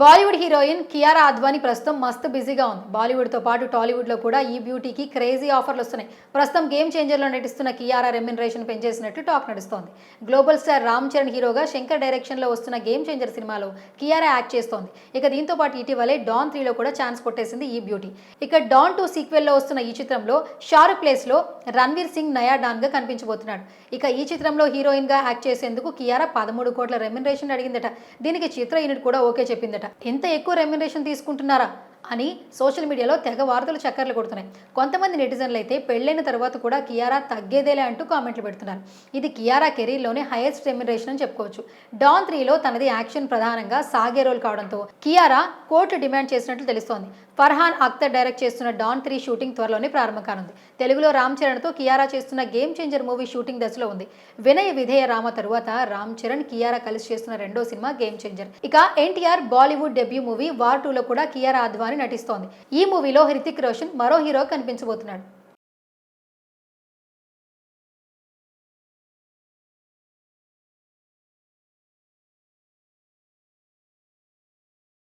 Bollywood heroine Kiara Advani ప్రస్తుతం మస్తు బిజీగా ఉంది. బాలీవుడ్తో పాటు టాలీవుడ్లో కూడా ఈ బ్యూటీకి క్రేజీ ఆఫర్లు వస్తున్నాయి. ప్రస్తుతం గేమ్ చేంజర్లో నటిస్తున్న కియారా రెమ్యునరేషన్ పెంచేసినట్టు టాక్ నడుస్తోంది. గ్లోబల్ స్టార్ రామ్ చరణ్ హీరోగా శంకర్ డైరెక్షన్లో వస్తున్న గేమ్ చేంజర్ సినిమాలో కియారా యాక్ట్ చేస్తోంది. ఇక దీంతో పాటు ఇటీవలే డాన్ త్రీలో కూడా ఛాన్స్ కొట్టేసింది ఈ బ్యూటీ. ఇక డాన్ టూ సీక్వెల్లో వస్తున్న ఈ చిత్రంలో షారుఖ్ ప్లేస్లో రణ్వీర్ సింగ్ నయా డాన్గా కనిపించబోతున్నాడు. ఇక ఈ చిత్రంలో హీరోయిన్గా యాక్ట్ చేసేందుకు కియారా పదమూడు కోట్ల రెమ్యునరేషన్ అడిగిందట. దీనికి చిత్ర యూనిట్ కూడా ఓకే చెప్పిందట. ఎంత ఎక్కువ రెమ్యునరేషన్ తీసుకుంటున్నారా? అని సోషల్ మీడియాలో తెగ వార్తలు చక్కర్లు కొడుతున్నాయి. కొంతమంది నెటిజన్లు అయితే పెళ్ళైన తర్వాత కూడా కియారా తగ్గేదేలే అంటూ కామెంట్లు పెడుతున్నారు. ఇది కియారా కెరీర్లోనే హైయెస్ట్ రెమ్యునరేషన్ అని చెప్పుకోవచ్చు. డాన్ త్రీలో తనది యాక్షన్ ప్రధానంగా సాగే రోల్ కావడంతో కియారా కోర్టు డిమాండ్ చేసినట్లు తెలుస్తోంది. ఫర్హాన్ అఖ్తర్ డైరెక్ట్ చేస్తున్న డాన్ త్రీ షూటింగ్ త్వరలోనే ప్రారంభం కానుంది. తెలుగులో రామ్ చరణ్తో కియారా చేస్తున్న గేమ్ చేంజర్ మూవీ షూటింగ్ దశలో ఉంది. వినయ విధేయ రామ తరువాత రామ్ చరణ్ కియారా కలిసి చేస్తున్న రెండో సినిమా గేమ్ చేంజర్. ఇక NTR Bollywood debut movie War టూలో కూడా కియారా అద్వాని నటిస్తోంది. ఈ మూవీలో హృతిక్ రోషన్ మరో హీరో కనిపించబోతున్నాడు.